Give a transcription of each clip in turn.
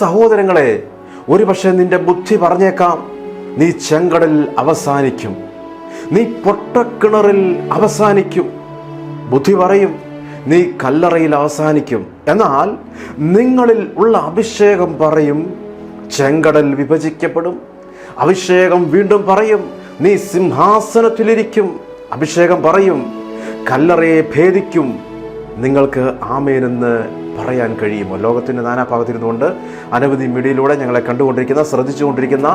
സഹോദരങ്ങളെ ഒരുപക്ഷെ നിന്റെ ബുദ്ധി പറഞ്ഞേക്കാം നീ ചെങ്കടൽ അവസാനിക്കും. നീ പൊട്ടക്കിണറിൽ അവസാനിക്കും. ബുദ്ധി പറയും നീ കല്ലറയിൽ അവസാനിക്കും. എന്നാൽ നിങ്ങളിൽ ഉള്ള അഭിഷേകം പറയും ചെങ്കടൽ വിഭജിക്കപ്പെടും. അഭിഷേകം വീണ്ടും പറയും നീ സിംഹാസനത്തിലിരിക്കും. അഭിഷേകം പറയും കല്ലറയെ ഭേദിക്കും. നിങ്ങൾക്ക് ആമേനെന്ന് പറയാൻ കഴിയുമോ? ലോകത്തിന്റെ നാനാഭാഗത്തിരുന്നുകൊണ്ട് അനവധി മീഡിയയിലൂടെ ഞങ്ങളെ കണ്ടുകൊണ്ടിരിക്കുന്ന ശ്രദ്ധിച്ചുകൊണ്ടിരിക്കുന്ന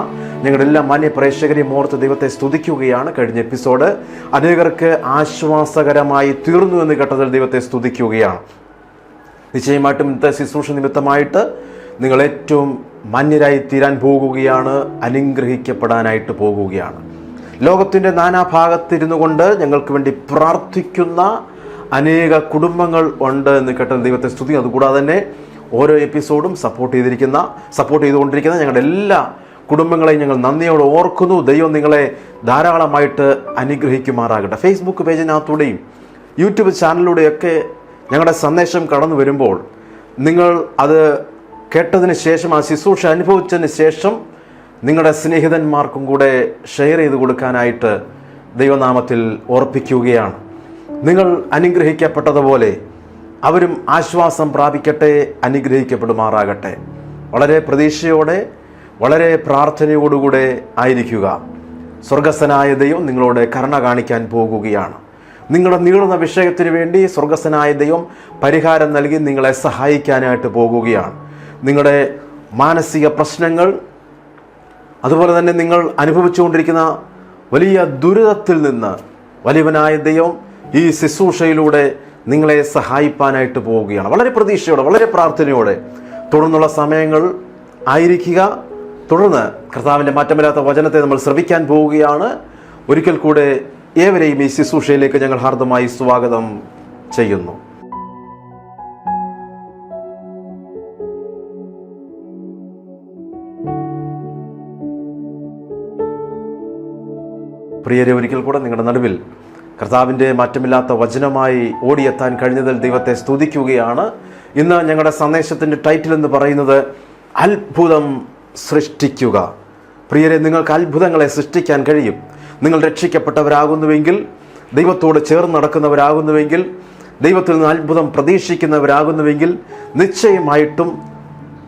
ഞങ്ങളുടെ എല്ലാ മാന്യ പ്രേക്ഷകരെയും ഓർത്ത് ദൈവത്തെ സ്തുതിക്കുകയാണ് കഴിഞ്ഞ എപ്പിസോഡ്. അനേകർക്ക് ആശ്വാസകരമായി തീർന്നു എന്ന് കേട്ടതിൽ ദൈവത്തെ സ്തുതിക്കുകയാണ്. നിശ്ചയമായിട്ടും ഇന്നത്തെ ശുശ്രൂഷ നിമിത്തമായിട്ട് നിങ്ങൾ ഏറ്റവും മാന്യരായി തീരാൻ പോകുകയാണ് അനുഗ്രഹിക്കപ്പെടാനായിട്ട് പോകുകയാണ്. ലോകത്തിന്റെ നാനാഭാഗത്തിരുന്നു കൊണ്ട് ഞങ്ങൾക്ക് വേണ്ടി പ്രാർത്ഥിക്കുന്ന അനേക കുടുംബങ്ങൾ ഉണ്ട് എന്ന് കേട്ട ദൈവത്തെ സ്തുതി. അതുകൂടാതെ തന്നെ ഓരോ എപ്പിസോഡും സപ്പോർട്ട് ചെയ്തിരിക്കുന്ന സപ്പോർട്ട് ചെയ്തുകൊണ്ടിരിക്കുന്ന ഞങ്ങളുടെ എല്ലാ കുടുംബങ്ങളെയും ഞങ്ങൾ നന്ദിയോടെ ഓർക്കുന്നു. ദൈവം നിങ്ങളെ ധാരാളമായിട്ട് അനുഗ്രഹിക്കുമാറാകട്ടെ. ഫേസ്ബുക്ക് പേജിനകത്തൂടെയും യൂട്യൂബ് ചാനലിലൂടെയൊക്കെ ഞങ്ങളുടെ സന്ദേശം കടന്നു വരുമ്പോൾ നിങ്ങൾ അത് കേട്ടതിന് ശേഷം ആ ശുശ്രൂഷ അനുഭവിച്ചതിന് ശേഷം നിങ്ങളുടെ സ്നേഹിതന്മാർക്കും കൂടെ ഷെയർ ചെയ്ത് കൊടുക്കാനായിട്ട് ദൈവനാമത്തിൽ ഓർപ്പിക്കുകയാണ്. നിങ്ങൾ അനുഗ്രഹിക്കപ്പെട്ടതുപോലെ അവരും ആശ്വാസം പ്രാപിക്കട്ടെ അനുഗ്രഹിക്കപ്പെടുമാറാകട്ടെ. വളരെ പ്രതീക്ഷയോടെ വളരെ പ്രാർത്ഥനയോടുകൂടെ ആയിരിക്കുക. സ്വർഗസ്സനായ ദൈവം നിങ്ങളോട് കരുണ കാണിക്കാൻ പോകുകയാണ്. നിങ്ങളുടെ നീളുന്ന വിഷയത്തിന് വേണ്ടി സ്വർഗസ്സനായ ദൈവം പരിഹാരം നൽകി നിങ്ങളെ സഹായിക്കാനായിട്ട് പോകുകയാണ്. നിങ്ങളുടെ മാനസിക പ്രശ്നങ്ങൾ അതുപോലെ തന്നെ നിങ്ങൾ അനുഭവിച്ചുകൊണ്ടിരിക്കുന്ന വലിയ ദുരിതത്തിൽ നിന്ന് വലിയവനായ ദൈവം ഈ ശുശ്രൂഷയിലൂടെ നിങ്ങളെ സഹായിപ്പാനായിട്ട് പോവുകയാണ്. വളരെ പ്രതീക്ഷയോടെ വളരെ പ്രാർത്ഥനയോടെ. തുടർന്നുള്ള സമയങ്ങൾ ആയിരിക്കുക. തുടർന്ന് കർത്താവിന്റെ മാറ്റമില്ലാത്ത വചനത്തെ നമ്മൾ ശ്രവിക്കാൻ പോവുകയാണ്. ഒരിക്കൽ കൂടെ ഏവരെയും ഈ ശുശ്രൂഷയിലേക്ക് ഞങ്ങൾ ഹാർദമായി സ്വാഗതം ചെയ്യുന്നു. പ്രിയരെ ഒരിക്കൽ കൂടെ നിങ്ങളുടെ നടുവിൽ കർത്താവിന്റെ മാറ്റമില്ലാത്ത വചനമായി ഓടിയെത്താൻ കഴിഞ്ഞതിൽ ദൈവത്തെ സ്തുതിക്കുകയാണ്. ഇന്ന് ഞങ്ങളുടെ സന്ദേശത്തിന്റെ ടൈറ്റിൽ എന്ന് പറയുന്നത് അത്ഭുതം സൃഷ്ടിക്കുക. പ്രിയരെ നിങ്ങൾക്ക് അത്ഭുതങ്ങളെ സൃഷ്ടിക്കാൻ കഴിയും. നിങ്ങൾ രക്ഷിക്കപ്പെട്ടവരാകുന്നുവെങ്കിൽ ദൈവത്തോട് ചേർന്ന് നടക്കുന്നവരാകുന്നുവെങ്കിൽ ദൈവത്തിൽ നിന്ന് അത്ഭുതം പ്രതീക്ഷിക്കുന്നവരാകുന്നുവെങ്കിൽ നിശ്ചയമായിട്ടും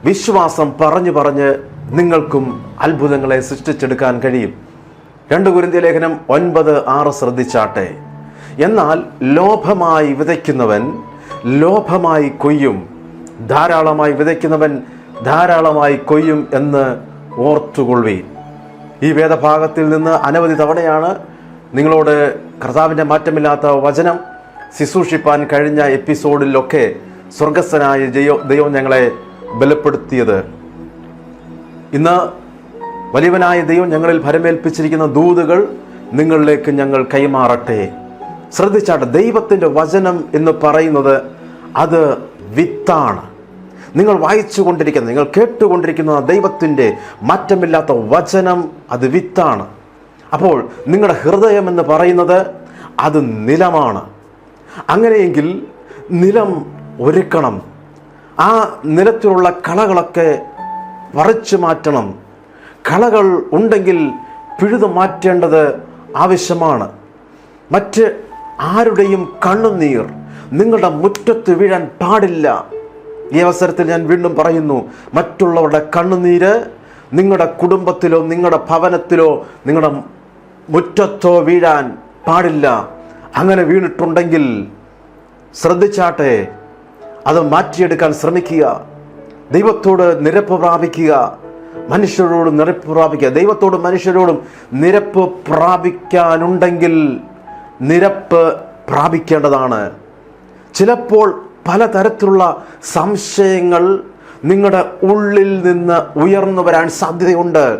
വിശ്വാസം പറഞ്ഞു പറഞ്ഞ് നിങ്ങൾക്കും അത്ഭുതങ്ങളെ സൃഷ്ടിച്ചെടുക്കാൻ കഴിയും. രണ്ട് കുരിന്തിയ ലേഖനം ഒൻപത് ആറ് ശ്രദ്ധിച്ചാട്ടെ. എന്നാൽ ലോഭമായി വിതയ്ക്കുന്നവൻ ലോഭമായി കൊയ്യും. ധാരാളമായി വിതയ്ക്കുന്നവൻ ധാരാളമായി കൊയ്യും എന്ന് ഓർത്തുകൊള്ളുവീൻ ഈ വേദഭാഗത്തിൽ നിന്ന് അനവധി തവണയാണ് നിങ്ങളോട് കർത്താവിന്റെ മാറ്റമില്ലാത്ത വചനം ശുശ്രൂഷിപ്പാൻ കഴിഞ്ഞ എപ്പിസോഡിലൊക്കെ സ്വർഗസ്ഥനായ ജയോ ദൈവം ഞങ്ങളെ ബലപ്പെടുത്തിയത്. ഇന്ന് വലിയവനായ ദൈവം ഞങ്ങളിൽ ഭരമേൽപ്പിച്ചിരിക്കുന്ന ദൂതുകൾ നിങ്ങളിലേക്ക് ഞങ്ങൾ കൈമാറട്ടെ. ശ്രദ്ധിച്ചാട്ടെ ദൈവത്തിന്റെ വചനം എന്ന് പറയുന്നത് അത് വിത്താണ്. നിങ്ങൾ വായിച്ചു കൊണ്ടിരിക്കുന്ന നിങ്ങൾ കേട്ടുകൊണ്ടിരിക്കുന്ന ദൈവത്തിന്റെ മാറ്റമില്ലാത്ത വചനം അത് വിത്താണ്. അപ്പോൾ നിങ്ങളുടെ ഹൃദയം എന്ന് പറയുന്നത് അത് നിലമാണ്. അങ്ങനെയെങ്കിൽ നിലം ഒരുക്കണം. ആ നിലത്തിലുള്ള കളകളൊക്കെ പറിച്ചു മാറ്റണം. കളകൾ ഉണ്ടെങ്കിൽ പിഴുതു മാറ്റേണ്ടത് ആവശ്യമാണ്. മറ്റ് ആരുടെയും കണ്ണുനീർ നിങ്ങളുടെ മുറ്റത്ത് വീഴാൻ പാടില്ല. ഈ അവസരത്തിൽ ഞാൻ വീണ്ടും പറയുന്നു മറ്റുള്ളവരുടെ കണ്ണുനീര് നിങ്ങളുടെ കുടുംബത്തിലോ നിങ്ങളുടെ ഭവനത്തിലോ നിങ്ങളുടെ മുറ്റത്തോ വീഴാൻ പാടില്ല. അങ്ങനെ വീണിട്ടുണ്ടെങ്കിൽ ശ്രദ്ധിച്ചാട്ടെ അത് മാറ്റിയെടുക്കാൻ ശ്രമിക്കുക. ദൈവത്തോട് നിരപ്പ് പ്രാപിക്കുക. മനുഷ്യരോടും നിരപ്പ് പ്രാപിക്കുക. ദൈവത്തോടും മനുഷ്യരോടും നിരപ്പ് പ്രാപിക്കാനുണ്ടെങ്കിൽ നിരപ്പ് പ്രാപിക്കേണ്ടതാണ്. ചിലപ്പോൾ പലതരത്തിലുള്ള സംശയങ്ങൾ നിങ്ങളുടെ ഉള്ളിൽ നിന്ന് ഉയർന്നു വരാൻ സാധ്യതയുണ്ട്.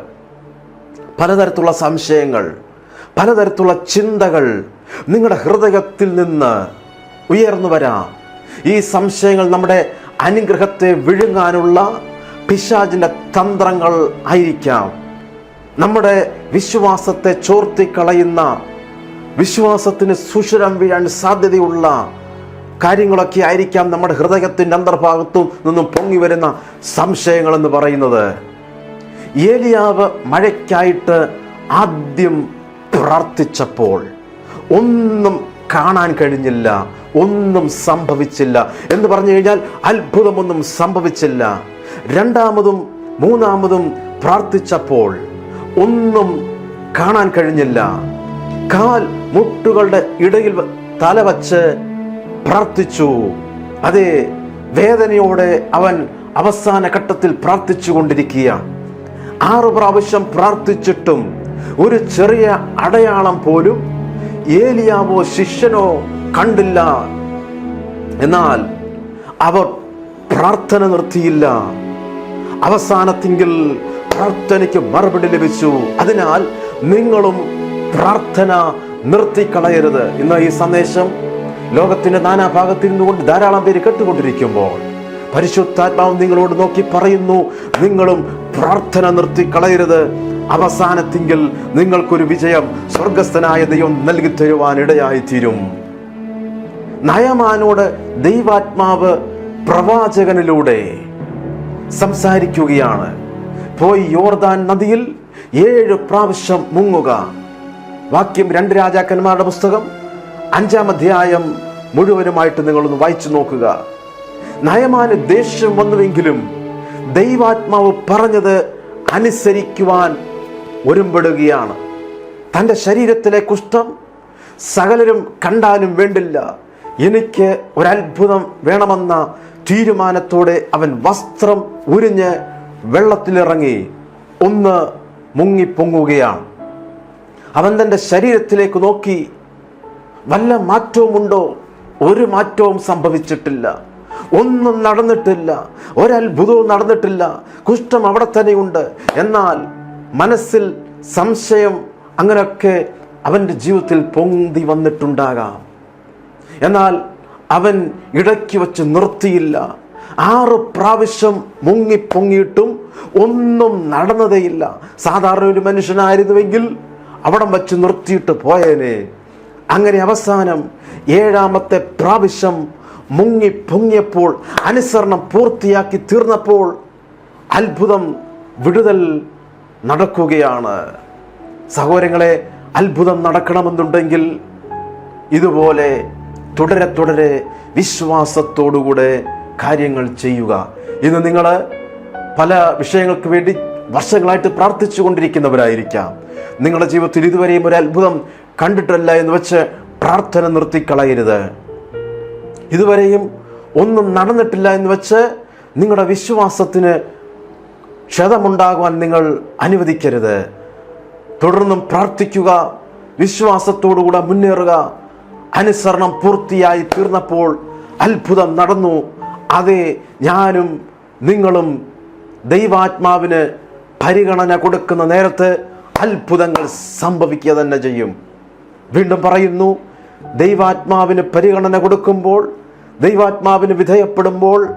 പലതരത്തിലുള്ള സംശയങ്ങൾ പലതരത്തിലുള്ള ചിന്തകൾ നിങ്ങളുടെ ഹൃദയത്തിൽ നിന്ന് ഉയർന്നു വരാം. ഈ സംശയങ്ങൾ നമ്മുടെ അനുഗ്രഹത്തെ വിഴുങ്ങാനുള്ള പിശാചിന്റെ തന്ത്രങ്ങൾ ആയിരിക്കാം. നമ്മുടെ വിശ്വാസത്തെ ചോർത്തിക്കളയുന്ന വിശ്വാസത്തിന് സുഷിരം വീഴാൻ സാധ്യതയുള്ള കാര്യങ്ങളൊക്കെ ആയിരിക്കാം നമ്മുടെ ഹൃദയത്തിന്റെ അന്തർഭാഗത്തും നിന്നും പൊങ്ങി വരുന്ന സംശയങ്ങൾ എന്ന് പറയുന്നത്. ഏലിയാവ് മഴയ്ക്കായിട്ട് ആദ്യം പ്രാർത്ഥിച്ചപ്പോൾ ഒന്നും കാണാൻ കഴിഞ്ഞില്ല ഒന്നും സംഭവിച്ചില്ല എന്ന് പറഞ്ഞു കഴിഞ്ഞാൽ അത്ഭുതമൊന്നും സംഭവിച്ചില്ല. രണ്ടാമതും മൂന്നാമതും പ്രാർത്ഥിച്ചപ്പോൾ ഒന്നും കാണാൻ കഴിഞ്ഞില്ല. കാൽ മുട്ടുകളുടെ ഇടയിൽ തല വച്ച് പ്രാർത്ഥിച്ചു. അതെ വേദനയോടെ അവൻ അവസാന ഘട്ടത്തിൽ പ്രാർത്ഥിച്ചു കൊണ്ടിരിക്കുകയാണ് ആറ് പ്രാവശ്യം പ്രാർത്ഥിച്ചിട്ടും ഒരു ചെറിയ അടയാളം പോലും ഏലിയാവോ ശിഷ്യനോ കണ്ടില്ല. എന്നാൽ അവർ പ്രാർത്ഥന നിർത്തിയില്ല. അവസാനത്തിങ്കിൽ പ്രാർത്ഥനയ്ക്ക് മറുപടി ലഭിച്ചു. അതിനാൽ നിങ്ങളും പ്രാർത്ഥന നിർത്തിക്കളയരുത്. ഇന്ന് ഈ സന്ദേശം ലോകത്തിന്റെ നാനാഭാഗത്തിരുന്നു കൊണ്ട് ധാരാളം പേര് കേട്ടുകൊണ്ടിരിക്കുമ്പോൾ പരിശുദ്ധാത്മാവ് നിങ്ങളോട് നോക്കി പറയുന്നു നിങ്ങളും പ്രാർത്ഥന നിർത്തിക്കളയരുത്. അവസാനത്തിങ്കിൽ നിങ്ങൾക്കൊരു വിജയം സ്വർഗസ്ഥനായ ദൈവം നൽകി തരുവാൻ ഇടയായി തീരും നയമാനോട് ദൈവാത്മാവ് പ്രവാചകനിലൂടെ സംസാരിക്കുകയാണ്. പോയി യോർദാൻ നദിയിൽ ഏഴ് പ്രാവശ്യം മുങ്ങുക. വാക്യം രണ്ട് രാജാക്കന്മാരുടെ പുസ്തകം അഞ്ചാം അധ്യായം മുഴുവനുമായിട്ട് നിങ്ങളൊന്ന് വായിച്ചു നോക്കുക. നയമാന് ദേഷ്യം വന്നുവെങ്കിലും ദൈവാത്മാവ് പറഞ്ഞത് അനുസരിക്കുവാൻ ഒരുമ്പെടുകയാണ്. തന്റെ ശരീരത്തിലെ കുഷ്ഠം സകലരും കണ്ടാലും വേണ്ടില്ല. എനിക്ക് ഒരത്ഭുതം വേണമെന്ന തീരുമാനത്തോടെ അവൻ വസ്ത്രം ഉരിഞ്ഞ് വെള്ളത്തിലിറങ്ങി ഒന്ന് മുങ്ങിപ്പൊങ്ങുകയാണ്. അവൻ തന്റെ ശരീരത്തിലേക്ക് നോക്കി വല്ല മാറ്റവുമുണ്ടോ? ഒരു മാറ്റവും സംഭവിച്ചിട്ടില്ല. ഒന്നും നടന്നിട്ടില്ല. ഒരത്ഭുതവും നടന്നിട്ടില്ല. കുഷ്ഠം അവിടെ തന്നെയുണ്ട്. എന്നാൽ മനസ്സിൽ സംശയം അങ്ങനെയൊക്കെ അവന്റെ ജീവിതത്തിൽ പൊങ്ങി വന്നിട്ടുണ്ടാകാം. എന്നാൽ അവൻ ഇടയ്ക്ക് വച്ച് നിർത്തിയില്ല. ആറ് പ്രാവശ്യം മുങ്ങി പൊങ്ങിയിട്ടും ഒന്നും നടന്നതേയില്ല. സാധാരണ ഒരു മനുഷ്യനായിരുന്നുവെങ്കിൽ അവിടം വച്ച് നിർത്തിയിട്ട് പോയേനെ. അങ്ങനെ അവസാനം ഏഴാമത്തെ പ്രാവശ്യം മുങ്ങി പൊങ്ങിയപ്പോൾ അനുസരണം പൂർത്തിയാക്കി തീർന്നപ്പോൾ അത്ഭുതം വിടുതൽ നടക്കുകയാണ്. സഹോദരങ്ങളെ അത്ഭുതം നടക്കണമെന്നുണ്ടെങ്കിൽ ഇതുപോലെ തുടരെ തുടരെ വിശ്വാസത്തോടുകൂടെ കാര്യങ്ങൾ ചെയ്യുക. ഇന്ന് നിങ്ങൾ പല വിഷയങ്ങൾക്ക് വേണ്ടി വർഷങ്ങളായിട്ട് പ്രാർത്ഥിച്ചു കൊണ്ടിരിക്കുന്നവരായിരിക്കാം നിങ്ങളുടെ ജീവിതത്തിൽ ഇതുവരെയും ഒരു അത്ഭുതം കണ്ടിട്ടല്ല എന്ന് വെച്ച് പ്രാർത്ഥന നിർത്തിക്കളയരുത്. ഇതുവരെയും ഒന്നും നടന്നിട്ടില്ല എന്ന് വെച്ച് നിങ്ങളുടെ വിശ്വാസത്തിന് ക്ഷതമുണ്ടാകുവാൻ നിങ്ങൾ അനുവദിക്കരുത്. തുടർന്നും പ്രാർത്ഥിക്കുക വിശ്വാസത്തോടുകൂടെ മുന്നേറുക അനുസരണം പൂർത്തിയായി തീർന്നപ്പോൾ അത്ഭുതം നടന്നു. അതെ ഞാനും നിങ്ങളും ദൈവാത്മാവിന് പരിഗണന കൊടുക്കുന്ന നേരത്ത് അത്ഭുതങ്ങൾ സംഭവിക്കുക തന്നെ ചെയ്യും. വീണ്ടും പറയുന്നു ദൈവാത്മാവിന് പരിഗണന കൊടുക്കുമ്പോൾ ദൈവാത്മാവിന് വിധേയപ്പെടുമ്പോൾ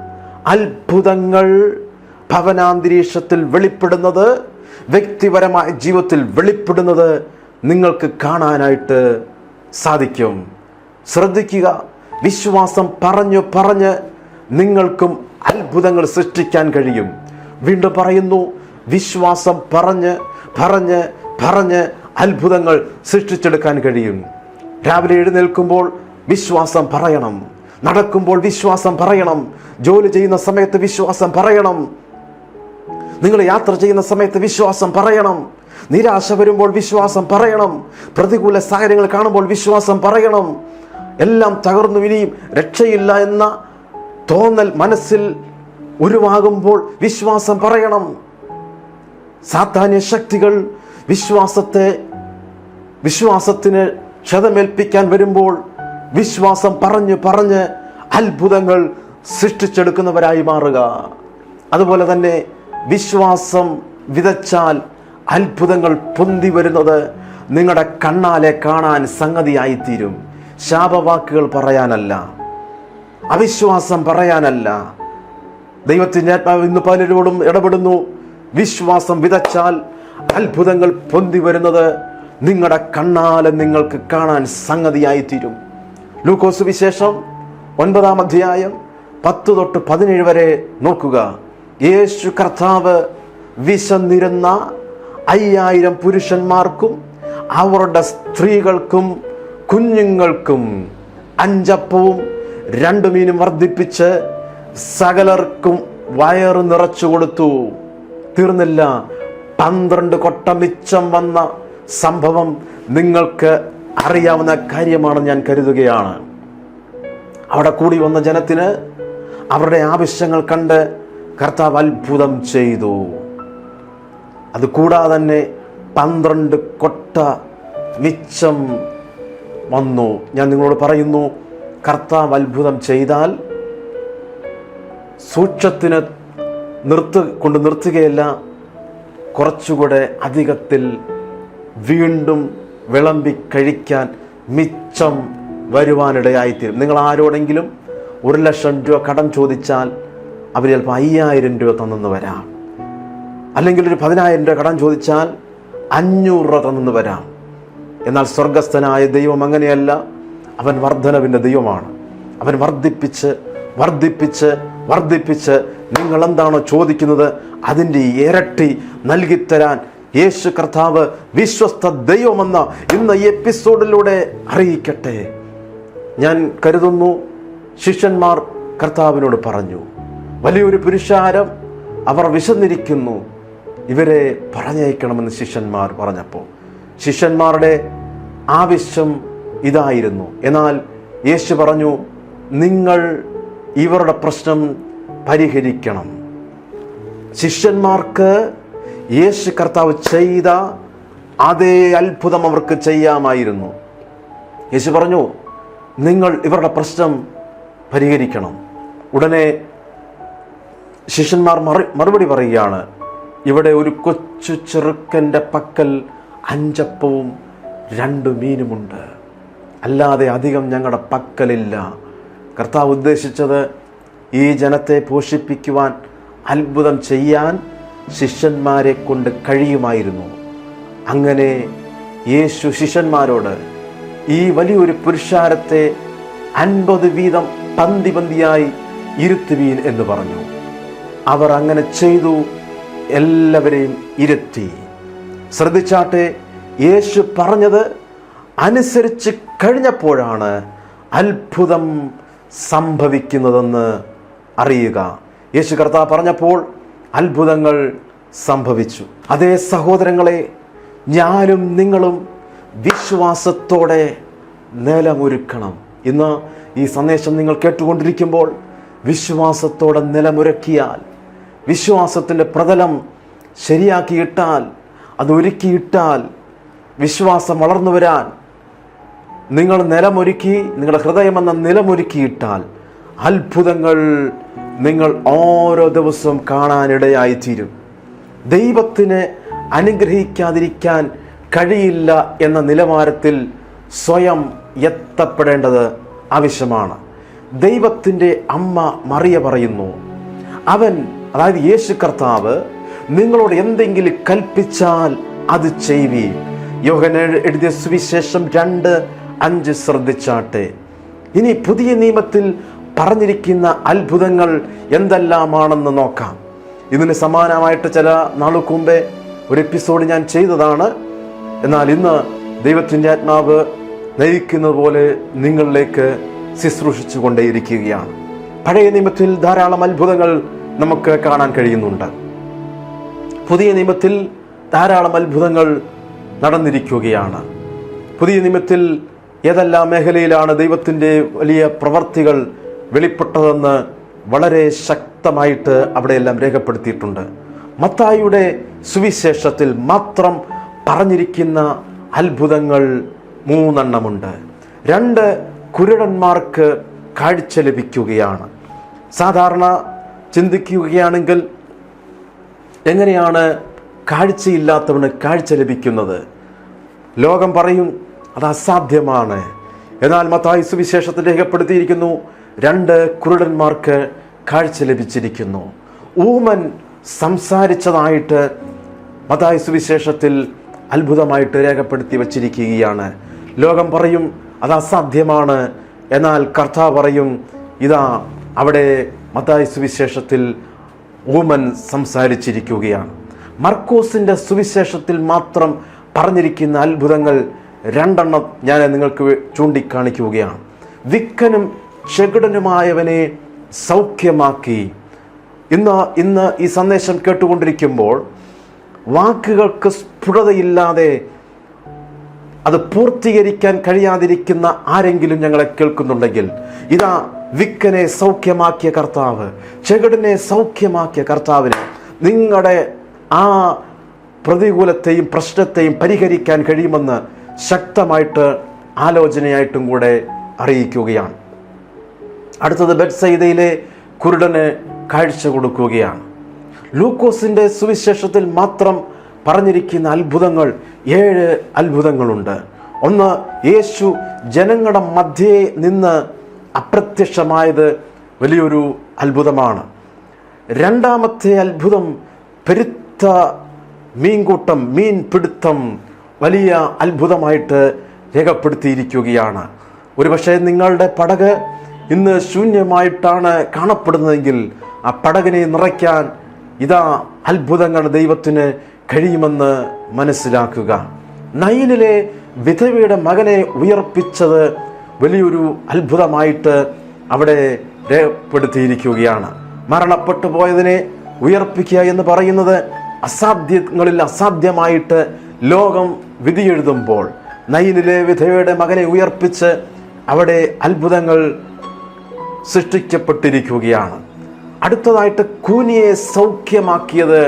അത്ഭുതങ്ങൾ ഭവനാന്തരീക്ഷത്തിൽ വെളിപ്പെടുന്നത് വ്യക്തിപരമായ ജീവിതത്തിൽ വെളിപ്പെടുന്നത് നിങ്ങൾക്ക് കാണാനായിട്ട് സാധിക്കും. ശ്രദ്ധിക്കുക. വിശ്വാസം പറഞ്ഞു പറഞ്ഞ് നിങ്ങൾക്കും അത്ഭുതങ്ങൾ സൃഷ്ടിക്കാൻ കഴിയും. വീണ്ടും പറയുന്നു വിശ്വാസം പറഞ്ഞ് പറഞ്ഞ് പറഞ്ഞ് അത്ഭുതങ്ങൾ സൃഷ്ടിച്ചെടുക്കാൻ കഴിയും. രാവിലെ എഴുന്നേൽക്കുമ്പോൾ വിശ്വാസം പറയണം. നടക്കുമ്പോൾ വിശ്വാസം പറയണം. ജോലി ചെയ്യുന്ന സമയത്ത് വിശ്വാസം പറയണം. നിങ്ങൾ യാത്ര ചെയ്യുന്ന സമയത്ത് വിശ്വാസം പറയണം. നിരാശ വരുമ്പോൾ വിശ്വാസം പറയണം. പ്രതികൂല സാഹചര്യങ്ങൾ കാണുമ്പോൾ വിശ്വാസം പറയണം. എല്ലാം തകർന്നു ഇനിയും രക്ഷയില്ല എന്ന തോന്നൽ മനസ്സിൽ ഉരുവാകുമ്പോൾ വിശ്വാസം പറയണം. സാധാന്യ ശക്തികൾ വിശ്വാസത്തെ വിശ്വാസത്തിന് ക്ഷതമേൽപ്പിക്കാൻ വരുമ്പോൾ വിശ്വാസം പറഞ്ഞ് പറഞ്ഞ് അത്ഭുതങ്ങൾ സൃഷ്ടിച്ചെടുക്കുന്നവരായി മാറുക. അതുപോലെ തന്നെ വിശ്വാസം വിതച്ചാൽ അത്ഭുതങ്ങൾ പൊന്തി വരുന്നത് നിങ്ങളുടെ കണ്ണാലെ കാണാൻ സംഗതിയായിത്തീരും. ശാപവാക്കുകൾ പറയാനല്ല അവിശ്വാസം പറയാനല്ല. ദൈവത്തിന്റെ ആത്മാവ് ഇന്ന് പലരോടും ഇടപെടുന്നു. വിശ്വാസം വിതച്ചാൽ അത്ഭുതങ്ങൾ പൊന്തി വരുന്നത് നിങ്ങളുടെ കണ്ണാലെ നിങ്ങൾക്ക് കാണാൻ സംഗതിയായിത്തീരും. ലൂക്കോസ് വിശേഷം ഒൻപതാം അധ്യായം പത്ത് തൊട്ട് പതിനേഴ് വരെ നോക്കുക. യേശു കർത്താവ് വിശന്നിരുന്ന അയ്യായിരം പുരുഷന്മാർക്കും അവരുടെ സ്ത്രീകൾക്കും കുഞ്ഞുങ്ങൾക്കും അഞ്ചപ്പവും രണ്ടു മീനും വർദ്ധിപ്പിച്ച് സകലർക്കും വയറ് നിറച്ചു കൊടുത്തു. തീർന്നില്ല. പന്ത്രണ്ട് കൊട്ട മിച്ചം വന്ന സംഭവം നിങ്ങൾക്ക് അറിയാവുന്ന കാര്യമാണ് ഞാൻ കരുതുകയാണ്. അവിടെ കൂടി വന്ന ജനത്തിന് അവരുടെ ആവശ്യങ്ങൾ കണ്ട് കർത്താവ് അത്ഭുതം ചെയ്തു. അത് കൂടാതെ തന്നെ പന്ത്രണ്ട് കൊട്ട മിച്ചം വന്നു. ഞാൻ നിങ്ങളോട് പറയുന്നു കർത്താവ് അത്ഭുതം ചെയ്താൽ സൂക്ഷത്തിന് നിർത്ത് കൊണ്ട് നിർത്തുകയല്ല കുറച്ചുകൂടെ അധികത്തിൽ വീണ്ടും വിളമ്പി കഴിക്കാൻ മിച്ചം വരുവാനിടയായിത്തീരും. നിങ്ങൾ ആരോടെങ്കിലും ഒരു ലക്ഷം രൂപ കടം ചോദിച്ചാൽ അവർ ചിലപ്പോൾ അയ്യായിരം രൂപ തന്നെന്ന് വരാം. അല്ലെങ്കിൽ ഒരു പതിനായിരം രൂപ കടം ചോദിച്ചാൽ അഞ്ഞൂറ് രൂപ തന്നെന്ന് വരാം. എന്നാൽ സ്വർഗസ്ഥനായ ദൈവം അങ്ങനെയല്ല. അവൻ വർധനവിന്റെ ദൈവമാണ്. അവൻ വർദ്ധിപ്പിച്ച് വർദ്ധിപ്പിച്ച് വർദ്ധിപ്പിച്ച് നിങ്ങൾ എന്താണോ ചോദിക്കുന്നത് അതിന്റെ ഇരട്ടി നൽകിത്തരാൻ യേശു കർത്താവ് വിശ്വസ്ത ദൈവമെന്ന ഇന്ന് എപ്പിസോഡിലൂടെ അറിയിക്കട്ടെ. ഞാൻ കരുതുന്നു ശിഷ്യന്മാർ കർത്താവിനോട് പറഞ്ഞു വലിയൊരു പുരുഷാരം അവർ വിശന്നിരിക്കുന്നു. ഇവരെ പറഞ്ഞയക്കണമെന്ന് ശിഷ്യന്മാർ പറഞ്ഞപ്പോൾ. ശിഷ്യന്മാരുടെ ആവശ്യം ഇതായിരുന്നു. എന്നാൽ യേശു പറഞ്ഞു നിങ്ങൾ ഇവരുടെ പ്രശ്നം പരിഹരിക്കണം. ശിഷ്യന്മാർക്ക് യേശു കർത്താവ് ചെയ്ത അതേ അത്ഭുതം അവർക്ക് ചെയ്യാമായിരുന്നു. യേശു പറഞ്ഞു നിങ്ങൾ ഇവരുടെ പ്രശ്നം പരിഹരിക്കണം. ഉടനെ ശിഷ്യന്മാർ മറു മറുപടി പറയുകയാണ് ഇവിടെ ഒരു കൊച്ചു ചെറുക്കന്റെ പക്കൽ അഞ്ചപ്പവും രണ്ട് മീനുമുണ്ട്. അല്ലാതെ അധികം ഞങ്ങളുടെ പക്കലില്ല. കർത്താവ് ഉദ്ദേശിച്ചത് ഈ ജനത്തെ പോഷിപ്പിക്കുവാൻ അത്ഭുതം ചെയ്യാൻ ശിഷ്യന്മാരെ കൊണ്ട് കഴിയുമായിരുന്നു. അങ്ങനെ യേശു ശിഷ്യന്മാരോട് ഈ വലിയൊരു പുരുഷാരത്തെ അൻപത് വീതം പന്തി പന്തിയായി ഇരുത്തുവീൻ എന്ന് പറഞ്ഞു. അവർ അങ്ങനെ ചെയ്തു. എല്ലാവരെയും ഇരുത്തി. ശ്രദ്ധിച്ചാട്ടെ യേശു പറഞ്ഞത് അനുസരിച്ച് കഴിഞ്ഞപ്പോഴാണ് അത്ഭുതം സംഭവിക്കുന്നതെന്ന് അറിയുക. യേശു കർത്താവ് പറഞ്ഞപ്പോൾ അത്ഭുതങ്ങൾ സംഭവിച്ചു. അതേ സഹോദരങ്ങളെ ഞാനും നിങ്ങളും വിശ്വാസത്തോടെ നിലമൊരുക്കണം. ഇന്ന് ഈ സന്ദേശം നിങ്ങൾ കേട്ടുകൊണ്ടിരിക്കുമ്പോൾ വിശ്വാസത്തോടെ നിലമുരക്കിയാൽ വിശ്വാസത്തിന്റെ പ്രതലം ശരിയാക്കിയിട്ടാൽ അത് ഒരുക്കിയിട്ടാൽ വിശ്വാസം വളർന്നു വരാൻ. നിങ്ങൾ നിലമൊരുക്കി നിങ്ങളുടെ ഹൃദയമെന്ന നിലമൊരുക്കിയിട്ടാൽ അത്ഭുതങ്ങൾ നിങ്ങൾ ഓരോ ദിവസവും കാണാനിടയായിത്തീരും. ദൈവത്തിന് അനുഗ്രഹിക്കാതിരിക്കാൻ കഴിയില്ല എന്ന നിലവാരത്തിൽ സ്വയം എത്തപ്പെടേണ്ടത് ആവശ്യമാണ്. ദൈവത്തിന്റെ അമ്മ മറിയ പറയുന്നു അവൻ അതായത് യേശു കർത്താവ് നിങ്ങളോട് എന്തെങ്കിലും കൽപ്പിച്ചാൽ അത് ചെയ്യുവീ യോഹന എഴുതിയ സുവിശേഷം രണ്ട് അഞ്ച് ശ്രദ്ധിച്ചാട്ടെ. ഇനി പുതിയ നിയമത്തിൽ പറഞ്ഞിരിക്കുന്ന അത്ഭുതങ്ങൾ എന്തെല്ലാമാണെന്ന് നോക്കാം. ഇതിന് സമാനമായിട്ട് ചില നാളുകൾക്ക് മുമ്പേ ഒരു എപ്പിസോഡ് ഞാൻ ചെയ്തതാണ്. എന്നാൽ ഇന്ന് ദൈവത്തിന്റെ ആത്മാവ് നയിക്കുന്നത് പോലെ നിങ്ങളിലേക്ക് ശുശ്രൂഷിച്ചു കൊണ്ടേയിരിക്കുകയാണ്. പഴയ നിയമത്തിൽ ധാരാളം അത്ഭുതങ്ങൾ നമുക്ക് കാണാൻ കഴിയുന്നുണ്ട്. പുതിയ നിയമത്തിൽ ധാരാളം അത്ഭുതങ്ങൾ നടന്നിരിക്കുകയാണ്. പുതിയ നിയമത്തിൽ ഏതെല്ലാം മേഖലയിലാണ് ദൈവത്തിന്റെ വലിയ പ്രവർത്തികൾ വെളിപ്പെട്ടതെന്ന് വളരെ ശക്തമായിട്ട് അവിടെയെല്ലാം രേഖപ്പെടുത്തിയിട്ടുണ്ട്. മത്തായിയുടെ സുവിശേഷത്തിൽ മാത്രം പറഞ്ഞിരിക്കുന്ന അത്ഭുതങ്ങൾ മൂന്നെണ്ണമുണ്ട്. രണ്ട് കുരുടന്മാർക്ക് കാഴ്ച ലഭിക്കുകയാണ്. സാധാരണ ചിന്തിക്കുകയാണെങ്കിൽ എങ്ങനെയാണ് കാഴ്ചയില്ലാത്തവന് കാഴ്ച ലഭിക്കുന്നത്. ലോകം പറയും അത് അസാധ്യമാണ്. എന്നാൽ മത്തായി സുവിശേഷത്തിൽ രേഖപ്പെടുത്തിയിരിക്കുന്നു രണ്ട് കുരുടന്മാർക്ക് കാഴ്ച ലഭിച്ചിരിക്കുന്നു. ഊമൻ സംസാരിച്ചതായിട്ട് മത്തായി സുവിശേഷത്തിൽ അത്ഭുതമായിട്ട് രേഖപ്പെടുത്തി വച്ചിരിക്കുകയാണ്. ലോകം പറയും അത് അസാധ്യമാണ് എന്നാൽ കർത്താവ് പറയും ഇതാ അവിടെ മത്തായി സുവിശേഷത്തിൽ ഊമൻ സംസാരിച്ചിരിക്കുകയാണ്. മർക്കോസിന്റെ സുവിശേഷത്തിൽ മാത്രം പറഞ്ഞിരിക്കുന്ന അത്ഭുതങ്ങൾ രണ്ടെണ്ണം ഞാൻ നിങ്ങൾക്ക് ചൂണ്ടിക്കാണിക്കുകയാണ്. വിക്കനും ചെകിടനുമായവനെ സൗഖ്യമാക്കി. ഇന്ന് ഇന്ന് ഈ സന്ദേശം കേട്ടുകൊണ്ടിരിക്കുമ്പോൾ വാക്കുകൾക്ക് സ്ഫുടതയില്ലാതെ അത് പൂർത്തീകരിക്കാൻ കഴിയാതിരിക്കുന്ന ആരെങ്കിലും ഞങ്ങളെ കേൾക്കുന്നുണ്ടെങ്കിൽ ഇതാ വിക്കനെ സൗഖ്യമാക്കിയ കർത്താവ് ചെകിടിനെ സൗഖ്യമാക്കിയ കർത്താവിന് നിങ്ങളുടെ ആ പ്രതികൂലത്തെയും പ്രശ്നത്തെയും പരിഹരിക്കാൻ കഴിയുമെന്ന് ശക്തമായിട്ട് ആലോചനയായിട്ടും കൂടെ അറിയിക്കുകയാണ്. അടുത്തത് ബെഡ്സൈദയിലെ കുരുടന് കാഴ്ച കൊടുക്കുകയാണ്. ലൂക്കോസിന്റെ സുവിശേഷത്തിൽ മാത്രം പറഞ്ഞിരിക്കുന്ന അത്ഭുതങ്ങൾ ഏഴ് അത്ഭുതങ്ങളുണ്ട്. ഒന്ന് യേശു ജനങ്ങളുടെ മധ്യേ നിന്ന് അപ്രത്യക്ഷമായത് വലിയൊരു അത്ഭുതമാണ്. രണ്ടാമത്തെ അത്ഭുതം പെരുത്ത മീൻകൂട്ടം മീൻ പിടുത്തം വലിയ അത്ഭുതമായിട്ട് രേഖപ്പെടുത്തിയിരിക്കുകയാണ്. ഒരുപക്ഷെ നിങ്ങളുടെ പടക് ഇന്ന് ശൂന്യമായിട്ടാണ് കാണപ്പെടുന്നതെങ്കിൽ ആ പടകിനെ നിറയ്ക്കാൻ ഇതാ അത്ഭുതങ്ങൾ ദൈവത്തിന് കഴിയുമെന്ന് മനസ്സിലാക്കുക. നൈലിലെ വിധവയുടെ മകനെ ഉയർപ്പിച്ചത് വലിയൊരു അത്ഭുതമായിട്ട് അവിടെ രേഖപ്പെടുത്തിയിരിക്കുകയാണ്. മരണപ്പെട്ടു പോയതിനെ ഉയർപ്പിക്കുക എന്ന് പറയുന്നത് അസാധ്യങ്ങളിൽ അസാധ്യമായിട്ട് ലോകം വിധിയെഴുതുമ്പോൾ നൈലിലെ വിധവയുടെ മകനെ ഉയർപ്പിച്ച് അവിടെ അത്ഭുതങ്ങൾ സൃഷ്ടിക്കപ്പെട്ടിരിക്കുകയാണ്. അടുത്തതായിട്ട് കൂനിയെ സൗഖ്യമാക്കിയത്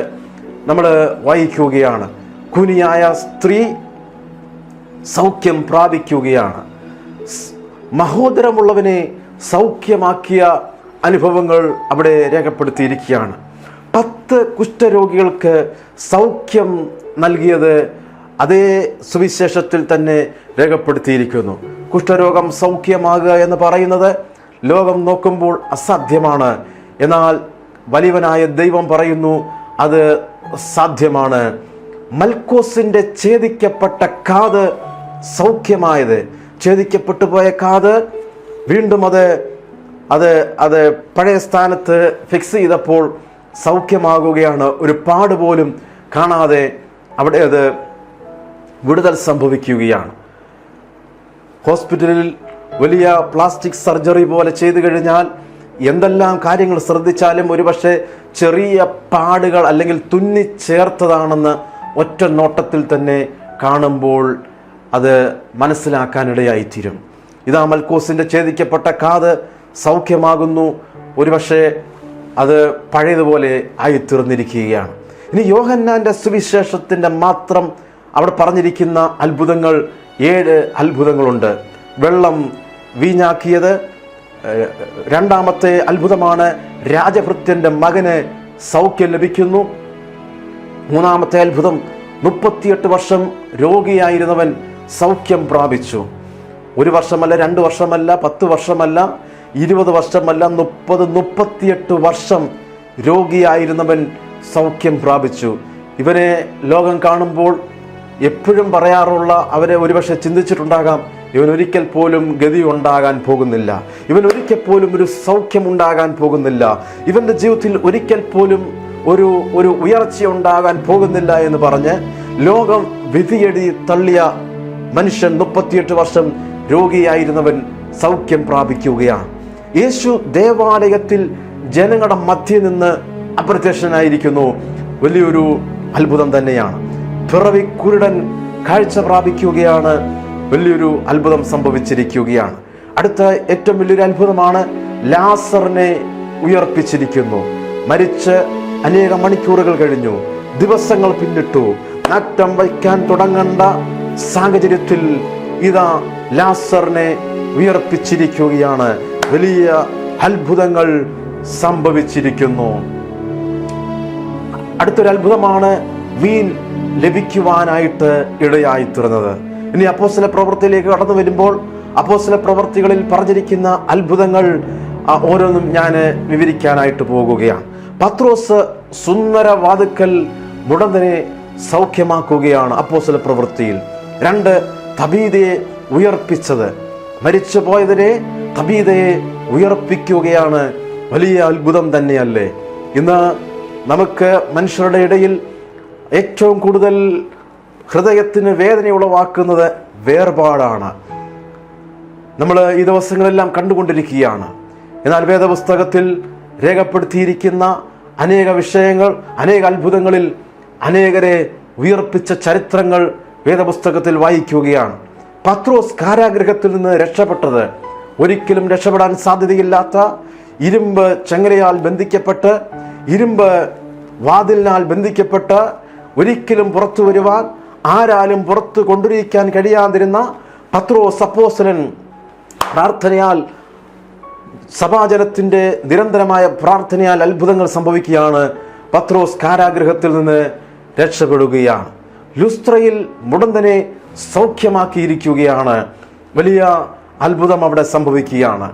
നമ്മൾ വായിക്കുകയാണ്. കൂനിയായ സ്ത്രീ സൗഖ്യം പ്രാപിക്കുകയാണ്. മഹോദരമുള്ളവനെ സൗഖ്യമാക്കിയ അനുഭവങ്ങൾ അവിടെ രേഖപ്പെടുത്തിയിരിക്കുകയാണ്. പത്ത് കുഷ്ഠരോഗികൾക്ക് സൗഖ്യം നൽകിയത് അതേ സുവിശേഷത്തിൽ തന്നെ രേഖപ്പെടുത്തിയിരിക്കുന്നു. കുഷ്ഠരോഗം സൗഖ്യമാകുക എന്ന് പറയുന്നത് ലോകം നോക്കുമ്പോൾ അസാധ്യമാണ്. എന്നാൽ വലിയവനായ ദൈവം പറയുന്നു അത് സാധ്യമാണ്. മൽക്കോസിന്റെ ഛേദിക്കപ്പെട്ട കാത് സൗഖ്യമായത്. ഛേദിക്കപ്പെട്ടു പോയ കാത് വീണ്ടും അത് അത് അത് പഴയ സ്ഥാനത്ത് ഫിക്സ് ചെയ്തപ്പോൾ സൗഖ്യമാകുകയാണ്. ഒരു പാട് പോലും കാണാതെ അവിടെ അത് വിടുതൽ സംഭവിക്കുകയാണ്. ഹോസ്പിറ്റലിൽ വലിയ പ്ലാസ്റ്റിക് സർജറി പോലെ ചെയ്തു കഴിഞ്ഞാൽ എന്തെല്ലാം കാര്യങ്ങൾ ശ്രദ്ധിച്ചാലും ഒരുപക്ഷെ ചെറിയ പാടുകൾ അല്ലെങ്കിൽ തുന്നി ചേർത്തതാണെന്ന് ഒറ്റ നോട്ടത്തിൽ തന്നെ കാണുമ്പോൾ അത് മനസ്സിലാക്കാനിടയായിത്തീരും. ഇതാ മൽക്കോസിന്റെ ഛേദിക്കപ്പെട്ട കാത് സൗഖ്യമാകുന്നു. ഒരുപക്ഷെ അത് പഴയതുപോലെ ആയിത്തീർന്നിരിക്കുകയാണ്. ഇനി യോഹന്നാന്റെ സുവിശേഷത്തിന്റെ മാത്രം അവിടെ പറഞ്ഞിരിക്കുന്ന അത്ഭുതങ്ങൾ ഏഴ് അത്ഭുതങ്ങളുണ്ട്. വെള്ളം വീഞ്ഞാക്കിയത് രണ്ടാമത്തെ അത്ഭുതമാണ് രാജഭൃത്യന്റെ മകന് സൗഖ്യം ലഭിക്കുന്നു. മൂന്നാമത്തെ അത്ഭുതം മുപ്പത്തിയെട്ട് വർഷം രോഗിയായിരുന്നവൻ സൗഖ്യം പ്രാപിച്ചു. ഒരു വർഷമല്ല രണ്ട് വർഷമല്ല പത്ത് വർഷമല്ല ഇരുപത് വർഷമല്ല മുപ്പത് മുപ്പത്തിയെട്ട് വർഷം രോഗിയായിരുന്നവൻ സൗഖ്യം പ്രാപിച്ചു. ഇവനെ ലോകം കാണുമ്പോൾ എപ്പോഴും പറയാറുള്ള അവരെ ഒരുപക്ഷെ ചിന്തിച്ചിട്ടുണ്ടാകാം ഇവൻ ഒരിക്കൽ പോലും ഗതി ഉണ്ടാകാൻ പോകുന്നില്ല. ഇവൻ ഒരിക്കൽ പോലും ഒരു സൗഖ്യം ഉണ്ടാകാൻ പോകുന്നില്ല. ഇവന്റെ ജീവിതത്തിൽ ഒരിക്കൽ പോലും ഒരു ഒരു ഉയർച്ച ഉണ്ടാകാൻ പോകുന്നില്ല എന്ന് പറഞ്ഞ് ലോകം വിധിയെടി തള്ളിയ മനുഷ്യൻ മുപ്പത്തിയെട്ട് വർഷം രോഗിയായിരുന്നവൻ സൗഖ്യം പ്രാപിക്കുകയാണ്. യേശു ദേവാലയത്തിൽ ജനങ്ങളുടെ മധ്യ നിന്ന് അപ്രത്യക്ഷനായിരിക്കുന്നു. വലിയൊരു അത്ഭുതം തന്നെയാണ്. പിറവി കുരുടൻ കാഴ്ച പ്രാപിക്കുകയാണ്. വലിയൊരു അത്ഭുതം സംഭവിച്ചിരിക്കുകയാണ്. അടുത്ത ഏറ്റവും വലിയൊരു അത്ഭുതമാണ് ലാസറിനെ ഉയർപ്പിച്ചിരിക്കുന്നു. മരിച്ച് അനേക മണിക്കൂറുകൾ കഴിഞ്ഞു. ദിവസങ്ങൾ പിന്നിട്ടു. നാറ്റം വയ്ക്കാൻ തുടങ്ങേണ്ട സാഹചര്യത്തിൽ ഇതാ ലാസറിനെ ഉയർപ്പിച്ചിരിക്കുകയാണ്. വലിയ അത്ഭുതങ്ങൾ സംഭവിച്ചിരിക്കുന്നു. അടുത്തൊരു അത്ഭുതമാണ് വീൻ ലഭിക്കുവാനായിട്ട് ഇടയായിത്തീർന്നത്. ഇനി അപ്പോസ്തല പ്രവൃത്തിയിലേക്ക് കടന്നു വരുമ്പോൾ അപ്പോസ്തല പ്രവൃത്തികളിൽ പറഞ്ഞിരിക്കുന്ന അത്ഭുതങ്ങൾ ഓരോന്നും ഞാൻ വിവരിക്കാനായിട്ട് പോകുകയാണ്. പത്രോസ് സുന്ദര വാതുക്കൽ മുടന്തനെ സൗഖ്യമാക്കുകയാണ് അപ്പോസ്തല പ്രവൃത്തിയിൽ. രണ്ട് തബീതയെ ഉയർപ്പിച്ചത്. മരിച്ചു പോയതിനെ തബീതയെ ഉയർപ്പിക്കുകയാണ് വലിയ അത്ഭുതം തന്നെയല്ലേ? ഇന്ന് നമുക്ക് മനുഷ്യരുടെ ഇടയിൽ ഏറ്റവും കൂടുതൽ ഹൃദയത്തിന് വേദന ഉളവാക്കുന്നത് വേർപാടാണ്. നമ്മൾ ഈ ദിവസങ്ങളെല്ലാം കണ്ടുകൊണ്ടിരിക്കുകയാണ്. എന്നാൽ വേദപുസ്തകത്തിൽ രേഖപ്പെടുത്തിയിരിക്കുന്ന അനേക വിഷയങ്ങൾ അനേക അത്ഭുതങ്ങളിൽ അനേകരെ ഉയർപ്പിച്ച ചരിത്രങ്ങൾ വേദപുസ്തകത്തിൽ വായിക്കുകയാണ്. പത്രോസ് കാരാഗ്രഹത്തിൽ നിന്ന് രക്ഷപ്പെട്ടത് ഒരിക്കലും രക്ഷപ്പെടാൻ സാധ്യതയില്ലാത്ത ഇരുമ്പ് ചങ്ങലയാൽ ബന്ധിക്കപ്പെട്ട് ഇരുമ്പ് വാതിലിനാൽ ബന്ധിക്കപ്പെട്ട് ഒരിക്കലും പുറത്തു വരുവാൻ ആരാലും പുറത്തു കൊണ്ടുവരിക്കാൻ കഴിയാതിരുന്ന പത്രോ സപ്പോസലൻ പ്രാർത്ഥനയാൽ സഭാജനത്തിന്റെ നിരന്തരമായ പ്രാർത്ഥനയാൽ അത്ഭുതങ്ങൾ സംഭവിക്കുകയാണ്. പത്രോസ് കാരാഗ്രഹത്തിൽ നിന്ന് രക്ഷപ്പെടുകയാണ്. ലുസ്ത്രയിൽ മുടന്തനെ സൗഖ്യമാക്കിയിരിക്കുകയാണ്. വലിയ അത്ഭുതം അവിടെ സംഭവിക്കുകയാണ്.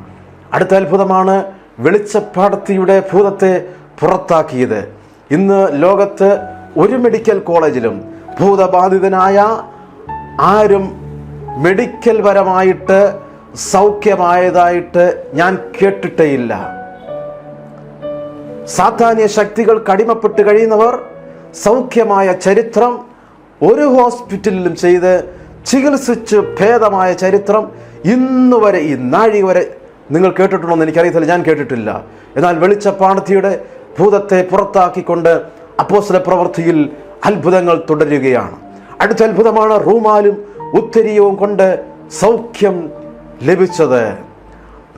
അടുത്ത അത്ഭുതമാണ് വെളിച്ചപ്പാടത്തിയുടെ ഭൂതത്തെ പുറത്താക്കിയത്. ഇന്ന് ലോകത്ത് ഒരു മെഡിക്കൽ കോളേജിലും ഭൂതബാധിതനായ ആരും മെഡിക്കൽ പരമായിട്ട് സൗഖ്യമായതായിട്ട് ഞാൻ കേട്ടിട്ടേയില്ല. സാധാന്യ ശക്തികൾ കടിമപ്പെട്ട് കഴിയുന്നവർ സൗഖ്യമായ ചരിത്രം ഒരു ഹോസ്പിറ്റലിലും ചെയ്ത് ചികിത്സിച്ച് ഭേദമായ ചരിത്രം ഇന്ന് വരെ ഈ നാഴിക വരെ നിങ്ങൾ കേട്ടിട്ടുണ്ടോ എന്ന് എനിക്കറിയത്തില്ല ഞാൻ കേട്ടിട്ടില്ല. എന്നാൽ വെളിച്ചപ്പാണത്തിയുടെ ഭൂതത്തെ പുറത്താക്കിക്കൊണ്ട് അപ്പോസ്തല പ്രവൃത്തിയിൽ അത്ഭുതങ്ങൾ തുടരുകയാണ്. അടുത്ത അത്ഭുതമാണ് റൂമാലും ഉത്തരീയവും കൊണ്ട് സൗഖ്യം ലഭിച്ചത്.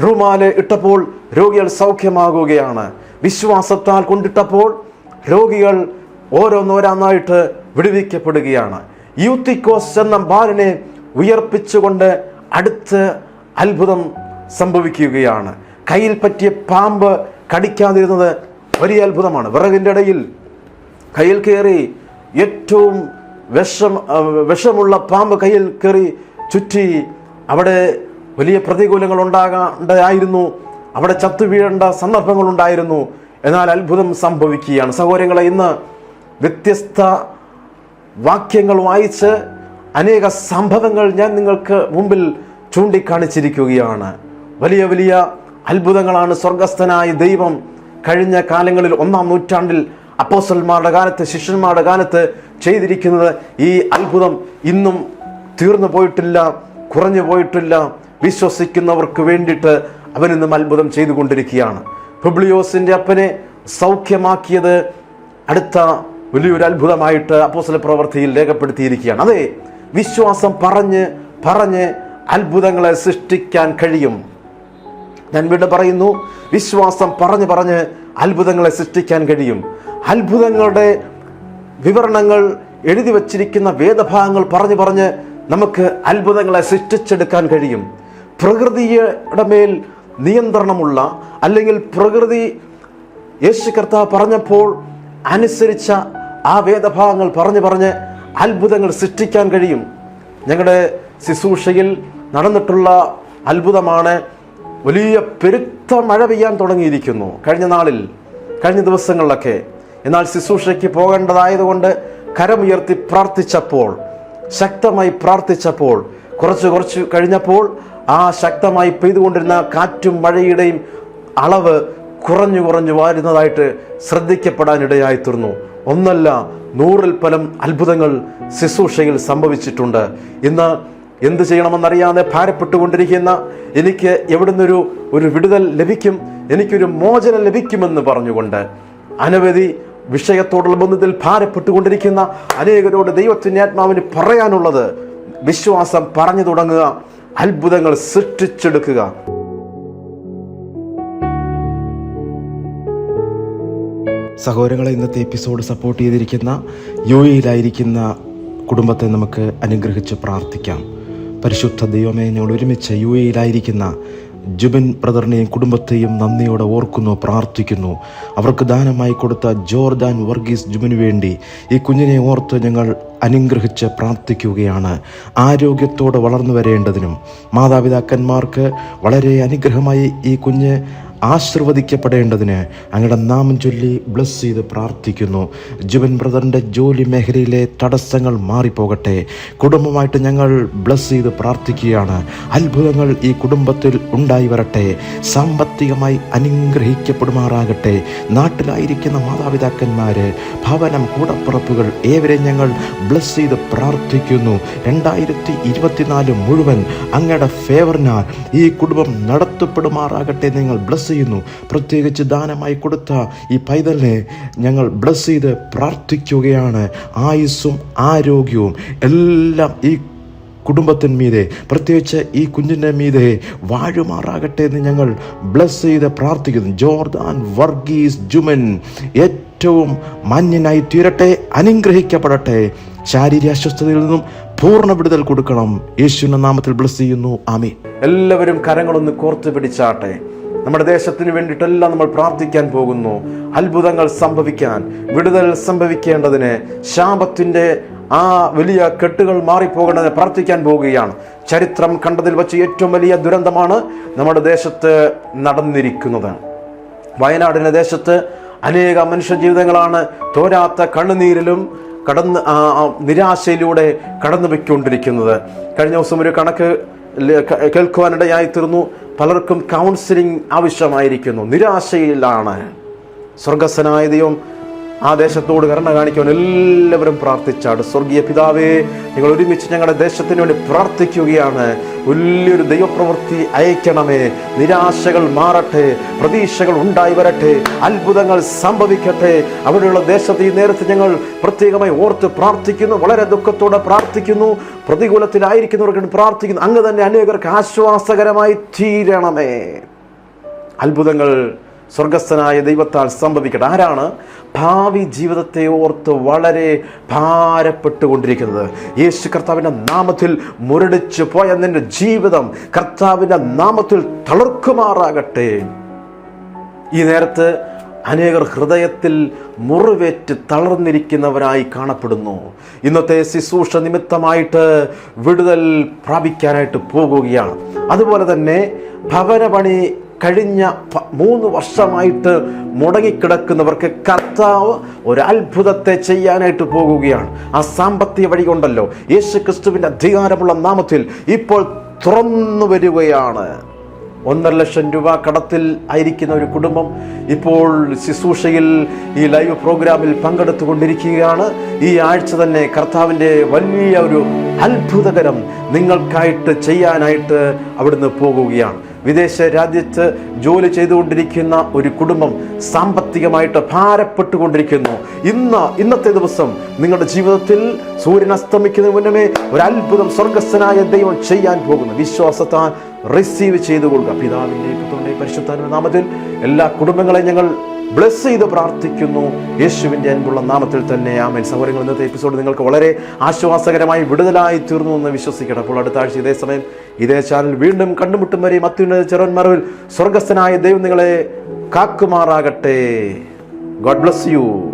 റൂമാൽ ഇട്ടപ്പോൾ രോഗികൾ സൗഖ്യമാകുകയാണ്. വിശ്വാസത്താൽ കൊണ്ടിട്ടപ്പോൾ രോഗികൾ ഓരോന്നോരാന്നായിട്ട് വിടുവിക്കപ്പെടുകയാണ്. യൂത്തിക്കോസ് എന്ന ബാലനെ ഉയർപ്പിച്ചുകൊണ്ട് അടുത്ത് അത്ഭുതം സംഭവിക്കുകയാണ്. കയ്യിൽ പറ്റിയ പാമ്പ് കടിക്കാതിരുന്നത് വലിയ അത്ഭുതമാണ്. വിറകിന്റെ ഇടയിൽ കയ്യിൽ കയറി ഏറ്റവും വിഷം വിഷമുള്ള പാമ്പ് കയ്യിൽ കയറി ചുറ്റി അവിടെ വലിയ പ്രതികൂലങ്ങൾ ഉണ്ടാകേണ്ടതായിരുന്നു. അവിടെ ചത്തു വീഴേണ്ട സന്ദർഭങ്ങൾ ഉണ്ടായിരുന്നു. എന്നാൽ അത്ഭുതം സംഭവിക്കുകയാണ്. സഹോദരങ്ങളെ ഇന്ന് വ്യത്യസ്ത വാക്യങ്ങൾ വായിച്ച് അനേക സംഭവങ്ങൾ ഞാൻ നിങ്ങൾക്ക് മുമ്പിൽ ചൂണ്ടിക്കാണിച്ചിരിക്കുകയാണ്. വലിയ വലിയ അത്ഭുതങ്ങളാണ് സ്വർഗസ്ഥനായ ദൈവം കഴിഞ്ഞ കാലങ്ങളിൽ ഒന്നാം നൂറ്റാണ്ടിൽ അപ്പോസന്മാരുടെ കാലത്ത് ശിഷ്യന്മാരുടെ കാലത്ത് ചെയ്തിരിക്കുന്നത്. ഈ അത്ഭുതം ഇന്നും തീർന്നു പോയിട്ടില്ല കുറഞ്ഞു പോയിട്ടില്ല. വിശ്വസിക്കുന്നവർക്ക് വേണ്ടിയിട്ട് അവനിന്നും അത്ഭുതം ചെയ്തുകൊണ്ടിരിക്കുകയാണ്. ഫിബ്ലിയോസിന്റെ അപ്പനെ സൗഖ്യമാക്കിയത് അടുത്ത വലിയൊരു അത്ഭുതമായിട്ട് അപ്പോസല പ്രവൃത്തിയിൽ രേഖപ്പെടുത്തിയിരിക്കുകയാണ്. അതെ വിശ്വാസം പറഞ്ഞ് പറഞ്ഞ് അത്ഭുതങ്ങളെ സൃഷ്ടിക്കാൻ കഴിയും. ഞാൻ വീണ്ടും പറയുന്നു വിശ്വാസം പറഞ്ഞ് പറഞ്ഞ് അത്ഭുതങ്ങളെ സൃഷ്ടിക്കാൻ കഴിയും. അത്ഭുതങ്ങളുടെ വിവരണങ്ങൾ എഴുതി വച്ചിരിക്കുന്ന വേദഭാഗങ്ങൾ പറഞ്ഞു പറഞ്ഞ് നമുക്ക് അത്ഭുതങ്ങളെ സൃഷ്ടിച്ചെടുക്കാൻ കഴിയും. പ്രകൃതിയുടെ മേൽ നിയന്ത്രണമുള്ള അല്ലെങ്കിൽ പ്രകൃതി യേശു കർത്താവ് പറഞ്ഞപ്പോൾ അനുസരിച്ച ആ വേദഭാഗങ്ങൾ പറഞ്ഞു പറഞ്ഞ് അത്ഭുതങ്ങൾ സൃഷ്ടിക്കാൻ കഴിയും. ഞങ്ങളുടെ ശുശ്രൂഷയിൽ നടന്നിട്ടുള്ള അത്ഭുതമാണ് വലിയ പെരുത്ത മഴ പെയ്യാൻ തുടങ്ങിയിരിക്കുന്നു. കഴിഞ്ഞ നാളിൽ കഴിഞ്ഞ ദിവസങ്ങളിലൊക്കെ. എന്നാൽ ശുശ്രൂഷയ്ക്ക് പോകേണ്ടതായതുകൊണ്ട് കരമുയർത്തി പ്രാർത്ഥിച്ചപ്പോൾ ശക്തമായി പ്രാർത്ഥിച്ചപ്പോൾ കുറച്ച് കുറച്ച് കഴിഞ്ഞപ്പോൾ ആ ശക്തമായി പെയ്തുകൊണ്ടിരുന്ന കാറ്റും മഴയുടെയും അളവ് കുറഞ്ഞു കുറഞ്ഞു വരുന്നതായിട്ട് ശ്രദ്ധിക്കപ്പെടാനിടയായി തീർന്നു ഒന്നല്ല നൂറിൽ പലം അത്ഭുതങ്ങൾ ശുശ്രൂഷയിൽ സംഭവിച്ചിട്ടുണ്ട്. ഇന്ന് എന്ത് ചെയ്യണമെന്നറിയാതെ ഭാരപ്പെട്ടുകൊണ്ടിരിക്കുന്ന എനിക്ക് എവിടുന്നൊരു ഒരു വിടുതൽ ലഭിക്കും എനിക്കൊരു മോചനം ലഭിക്കുമെന്ന് പറഞ്ഞുകൊണ്ട് അനവധി വിഷയത്തോടുള്ള ബന്ധത്തിൽ ഭാരപ്പെട്ടുകൊണ്ടിരിക്കുന്ന അനേകരോട് ദൈവത്തിന്റെ ആത്മാവിന് പറയാനുള്ളത് വിശ്വാസം പറഞ്ഞു തുടങ്ങുക അത്ഭുതങ്ങൾ സൃഷ്ടിച്ചെടുക്കുക. സഹോദരങ്ങളെ ഇന്നത്തെ എപ്പിസോഡ് സപ്പോർട്ട് ചെയ്തിരിക്കുന്ന യു എയിലായിരിക്കുന്ന കുടുംബത്തെ നമുക്ക് അനുഗ്രഹിച്ച് പ്രാർത്ഥിക്കാം. പരിശുദ്ധ ദൈവമേ ഞങ്ങൾ ഒരുമിച്ച് യു എയിലായിരിക്കുന്ന ജുബിൻ ബ്രദറിനെയും കുടുംബത്തെയും നന്ദിയോടെ ഓർക്കുന്നു പ്രാർത്ഥിക്കുന്നു. അവർക്ക് ദാനമായി കൊടുത്ത ജോർദാൻ വർഗീസ് ജുബിനു വേണ്ടി ഈ കുഞ്ഞിനെ ഓർത്ത് ഞങ്ങൾ അനുഗ്രഹിച്ച് പ്രാർത്ഥിക്കുകയാണ്. ആരോഗ്യത്തോടെ വളർന്നു വരേണ്ടതിനും മാതാപിതാക്കന്മാർക്ക് വളരെ അനുഗ്രഹമായി ഈ കുഞ്ഞ് ആശീർവദിക്കപ്പെടേണ്ടതിന് അങ്ങയുടെ നാമം ചൊല്ലി ബ്ലസ് ചെയ്ത് പ്രാർത്ഥിക്കുന്നു. ജുബൻ ബ്രദറിന്റെ ജോലി മേഖലയിലെ തടസ്സങ്ങൾ മാറിപ്പോകട്ടെ. കുടുംബമായിട്ട് ഞങ്ങൾ ബ്ലസ് ചെയ്ത് പ്രാർത്ഥിക്കുകയാണ്. അത്ഭുതങ്ങൾ ഈ കുടുംബത്തിൽ ഉണ്ടായി വരട്ടെ. സാമ്പത്തികമായി അനുഗ്രഹിക്കപ്പെടുമാറാകട്ടെ. നാട്ടിലായിരിക്കുന്ന മാതാപിതാക്കന്മാര് ഭവനം കൂടപ്പുറപ്പുകൾ ഏവരെ ഞങ്ങൾ ബ്ലസ് ചെയ്ത് പ്രാർത്ഥിക്കുന്നു. രണ്ടായിരത്തി ഇരുപത്തിനാല് മുഴുവൻ അങ്ങയുടെ ഫേവറിനാൽ ഈ കുടുംബം നടത്തപ്പെടുമാറാകട്ടെ നിങ്ങൾ ബ്ലസ് ചെയ്യുന്നു. പ്രത്യേകിച്ച് ദാനമായി കൊടുത്ത ഈ പൈതലിനെ ഞങ്ങൾ ബ്ലസ് ചെയ്ത് പ്രാർത്ഥിക്കുകയാണ്. ആയുസ്സും ആരോഗ്യവും എല്ലാം ഈ കുടുംബത്തിന് മീതെ പ്രത്യേകിച്ച് ഈ കുഞ്ഞിന്റെ മീതെ വാഴുമാറാകട്ടെ എന്ന് ഞങ്ങൾ ബ്ലസ് ചെയ്ത് പ്രാർത്ഥിക്കുന്നു. ജോർദാൻ വർഗീസ് ജുമൻ ഏറ്റവും മാന്യനായി തീരട്ടെ അനുഗ്രഹിക്കപ്പെടട്ടെ. ശാരീരിക അസ്വസ്ഥതയിൽ നിന്നും പൂർണ വിടുതൽ കൊടുക്കണം. യേശുവിന്റെ നാമത്തിൽ ബ്ലസ് ചെയ്യുന്നു. ആമി എല്ലാവരും കരങ്ങളൊന്ന് കോർത്ത് പിടിച്ചാട്ടെ. നമ്മുടെ ദേശത്തിന് വേണ്ടിയിട്ടെല്ലാം നമ്മൾ പ്രാർത്ഥിക്കാൻ പോകുന്നു. അത്ഭുതങ്ങൾ സംഭവിക്കാൻ വിടുതൽ സംഭവിക്കേണ്ടതിന് ശാപത്തിന്റെ ആ വലിയ കെട്ടുകൾ മാറിപ്പോകേണ്ടതിന് പ്രാർത്ഥിക്കാൻ പോവുകയാണ്. ചരിത്രം കണ്ടതിൽ വച്ച് ഏറ്റവും വലിയ ദുരന്തമാണ് നമ്മുടെ ദേശത്ത് നടന്നിരിക്കുന്നത്. വയനാടിന്റെ ദേശത്ത് അനേക മനുഷ്യജീവിതങ്ങളാണ് തോരാത്ത കണ്ണുനീരിലും കടന്ന് നിരാശയിലൂടെ കടന്നു പോയിക്കൊണ്ടിരിക്കുന്നത് കഴിഞ്ഞ ദിവസം ഒരു കണക്ക് കേൾക്കുവാനിടയായി തീർന്നു. പലർക്കും കൗൺസിലിംഗ് ആവശ്യമായിരിക്കുന്നു. നിരാശയിലാണ്. സ്വർഗസ്വനായ ആ ദേശത്തോട് കരുണ കാണിക്കുവാൻ എല്ലാവരും പ്രാർത്ഥിച്ചാണ്. സ്വർഗീയ പിതാവേ നിങ്ങൾ ഒരുമിച്ച് ഞങ്ങളുടെ ദേശത്തിന് വേണ്ടി പ്രാർത്ഥിക്കുകയാണ്. വലിയൊരു ദൈവപ്രവൃത്തി അയക്കണമേ. നിരാശകൾ മാറട്ടെ പ്രതീക്ഷകൾ ഉണ്ടായി വരട്ടെ അത്ഭുതങ്ങൾ സംഭവിക്കട്ടെ. അവിടെയുള്ള ദേശത്ത് ഈ നേരത്ത് ഞങ്ങൾ പ്രത്യേകമായി ഓർത്ത് പ്രാർത്ഥിക്കുന്നു വളരെ ദുഃഖത്തോടെ പ്രാർത്ഥിക്കുന്നു. പ്രതികൂലത്തിലായിരിക്കുന്നവർക്ക് പ്രാർത്ഥിക്കുന്നു. അങ്ങ് തന്നെ അനേകർക്ക് ആശ്വാസകരമായി തീരണമേ. അത്ഭുതങ്ങൾ സ്വർഗസ്ഥനായ ദൈവത്താൽ സംഭവിക്കട്ടെ. ആരാണ് ഭാവി ജീവിതത്തെ ഓർത്ത് വളരെ ഭാരപ്പെട്ടുകൊണ്ടിരിക്കുന്നത്? യേശു കർത്താവിന്റെ നാമത്തിൽ മുരടിച്ചു പോയ നിന്റെ ജീവിതം കർത്താവിന്റെ നാമത്തിൽ തളർക്കുമാറാകട്ടെ. ഈ നേരത്ത് അനേകർ ഹൃദയത്തിൽ മുറിവേറ്റ് തളർന്നിരിക്കുന്നവരായി കാണപ്പെടുന്നു. ഇന്നത്തെ ശുശ്രൂഷ നിമിത്തമായിട്ട് വിടുതൽ പ്രാപിക്കാനായിട്ട് പോകുകയാണ്. അതുപോലെ തന്നെ ഭവന പണി കഴിഞ്ഞ മൂന്ന് വർഷമായിട്ട് മുടങ്ങിക്കിടക്കുന്നവർക്ക് കർത്താവ് ഒരു അത്ഭുതത്തെ ചെയ്യാനായിട്ട് പോകുകയാണ്. ആ സാമ്പത്തിക വഴി കൊണ്ടല്ലോ. യേശു ക്രിസ്തുവിന്റെ അധികാരമുള്ള നാമത്തിൽ ഇപ്പോൾ തുറന്നു വരികയാണ്. ഒന്നര ലക്ഷം രൂപ കടത്തിൽ ആയിരിക്കുന്ന ഒരു കുടുംബം ഇപ്പോൾ ശുശ്രൂഷയിൽ ഈ ലൈവ് പ്രോഗ്രാമിൽ പങ്കെടുത്തുകൊണ്ടിരിക്കുകയാണ്. ഈ ആഴ്ച തന്നെ കർത്താവിന്റെ വലിയ ഒരു അത്ഭുതകരം നിങ്ങൾക്കായിട്ട് ചെയ്യാനായിട്ട് അവിടുന്ന് പോകുകയാണ്. വിദേശ രാജ്യത്ത് ജോലി ചെയ്തുകൊണ്ടിരിക്കുന്ന ഒരു കുടുംബം സാമ്പത്തികമായിട്ട് ഭാരപ്പെട്ടുകൊണ്ടിരിക്കുന്നു. ഇന്ന് ഇന്നത്തെ ദിവസം നിങ്ങളുടെ ജീവിതത്തിൽ സൂര്യൻ അസ്തമിക്കുന്നതിന് മുന്നമേ ഒരു അത്ഭുതം സ്വർഗസ്ഥനായ ദൈവം ചെയ്യാൻ പോകുന്നു. വിശ്വാസത്താൽ റിസീവ് ചെയ്തു കൊടുക്കുക. പിതാവിന്റെ പുത്രന്റെ പരിശുദ്ധാത്മ നാമത്തിൽ എല്ലാ കുടുംബങ്ങളെയും ഞങ്ങൾ ബ്ലെസ് ചെയ്ത് പ്രാർത്ഥിക്കുന്നു. യേശുവിന്റെ അൻപുള്ള നാമത്തിൽ തന്നെ ആമേൻ. സൗകര്യങ്ങൾ ഇന്നത്തെ എപ്പിസോഡ് നിങ്ങൾക്ക് വളരെ ആശ്വാസകരമായി വിടുതലായി തീർന്നു എന്ന് വിശ്വസിക്കണം അപ്പോൾ അടുത്ത ആഴ്ച ഇതേ സമയം ഇതേ ചാനൽ വീണ്ടും കണ്ടുമുട്ടും വരെ അത്യുന്നത ചെറുവന്മാരിൽ സ്വർഗസ്ഥനായ ദൈവം നിങ്ങളെ കാക്കുമാറാകട്ടെ. God bless you